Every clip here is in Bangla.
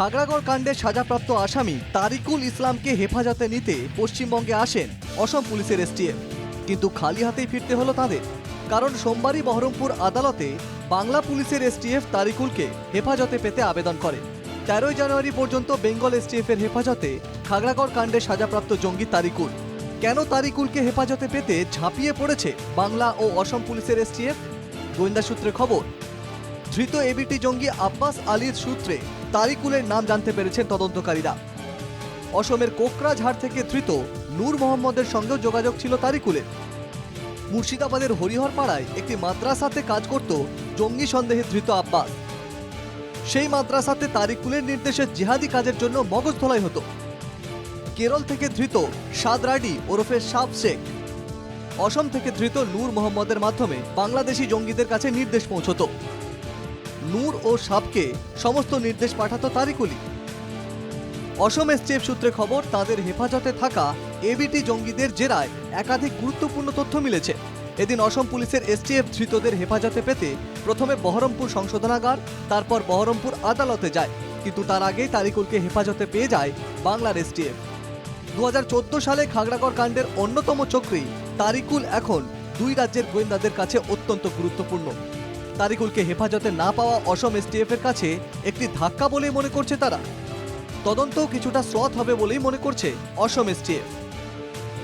খাগড়াগড় কাণ্ডে সাজাপ্রাপ্ত আসামি তারিকুল ইসলামকে হেফাজতে নিতে পশ্চিমবঙ্গে আসেন অসম পুলিশের এসটিএফ। কিন্তু খালি হাতেই ফিরতে হলো তাদের। কারণ সোমবারই বহরমপুর আদালতে বাংলা পুলিশের এসটিএফ তারিকুলকে হেফাজতে পেতে আবেদন করে তেরোই জানুয়ারি পর্যন্ত বেঙ্গল এসটিএফ এর হেফাজতে খাগড়াগড় কাণ্ডে সাজাপ্রাপ্ত জঙ্গি তারিকুল। কেন তারিকুলকে হেফাজতে পেতে ঝাঁপিয়ে পড়েছে বাংলা ও অসম পুলিশের এসটিএফ? গোয়েন্দা সূত্রে খবর ধৃত এবিটি জঙ্গি আব্বাস আলীর সূত্রে তারিকুলের নাম জানতে পেরেছেন তদন্তকারীরা। অসমের কোকরাঝাড় থেকে ধৃত নূর মোহাম্মদের সঙ্গেও যোগাযোগ ছিল তারিকুলের। মুর্শিদাবাদের হরিহরপাড়ায় একটি মাদ্রাসাতে কাজ করত জঙ্গি সন্দেহে ধৃত আব্বাস। সেই মাদ্রাসাতে তারিকুলের নির্দেশে জিহাদি কাজের জন্য মগজ ধোলাই হতো। কেরল থেকে ধৃত সাদরাডি ওরফে সাব শেখ। অসম থেকে ধৃত নূর মোহাম্মদের মাধ্যমে বাংলাদেশি জঙ্গিদের কাছে নির্দেশ পৌঁছতো। নূর ও সাবকে সমস্ত নির্দেশ পাঠাতো তারিকুলি অসম এসটিএফ সূত্রে খবর, তাদের হেফাজতে থাকা এবিটি জঙ্গিদের জেরায় একাধিক গুরুত্বপূর্ণ তথ্য মিলেছে। এদিন অসম পুলিশের এসটিএফ ধৃতদের হেফাজতে পেতে প্রথমে বহরমপুর সংশোধনাগার, তারপর বহরমপুর আদালতে যায়। কিন্তু তার আগেই তারিকুলকে হেফাজতে পেয়ে যায় বাংলার এসটিএফ। দু হাজার চোদ্দ সালে খাগড়াগড় কাণ্ডের অন্যতম চক্রী তারিকুল এখন দুই রাজ্যের গোয়েন্দাদের কাছে অত্যন্ত গুরুত্বপূর্ণ। তারিকুলকে হেফাজতে না পাওয়া অসম এসটিএফ এর কাছে একটি ধাক্কা বলেই মনে করছে তারা। তদন্ত কিছুটা সৎ হবে বলেই মনে করছে অসম এসটিএফ।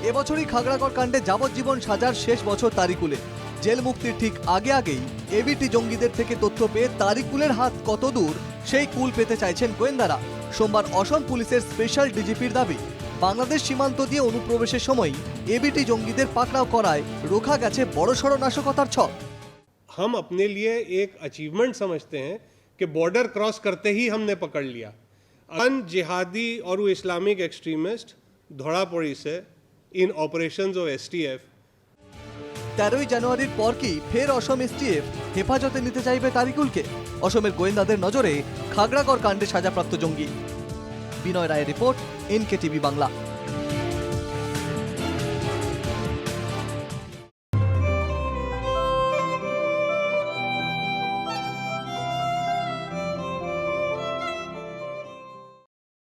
এবছরই খাগড়াগড় কাণ্ডে যাবজ্জীবন সাজার শেষ বছর তারিকুলে জেল মুক্তির ঠিক আগে আগেই এবিটি জঙ্গিদের থেকে তথ্য পেয়ে তারিকুলের হাত কত দূর, সেই কুল পেতে চাইছেন গোয়েন্দারা। সোমবার অসম পুলিশের স্পেশাল ডিজিপির দাবি, বাংলাদেশ সীমান্ত দিয়ে অনুপ্রবেশের সময় এবিটি জঙ্গিদের পাকড়াও করায় রোখা গেছে বড়সড় নাশকতার ছক। हम अपने लिए एक अचीवमेंट समझते हैं कि बॉर्डर क्रॉस करते ही हमने पकड़ लिया अन जिहादी और वो इस्लामिक एक्सट्रीमिस्ट धोड़ापड़ी से इन ऑपरेशंस ऑफ एसटीएफ তেরোই জানুয়ারির পর কি ফের অসম এসটিএফ হেফাজতে নিতে চাইবে তারিকুলকে অসমের গোয়েন্দাদের নজরে খাগড়াগড় কাণ্ডে সাজাপ্রাপ্ত জঙ্গি বিনয় রায়ের রিপোর্ট এনকে টিভি বাংলা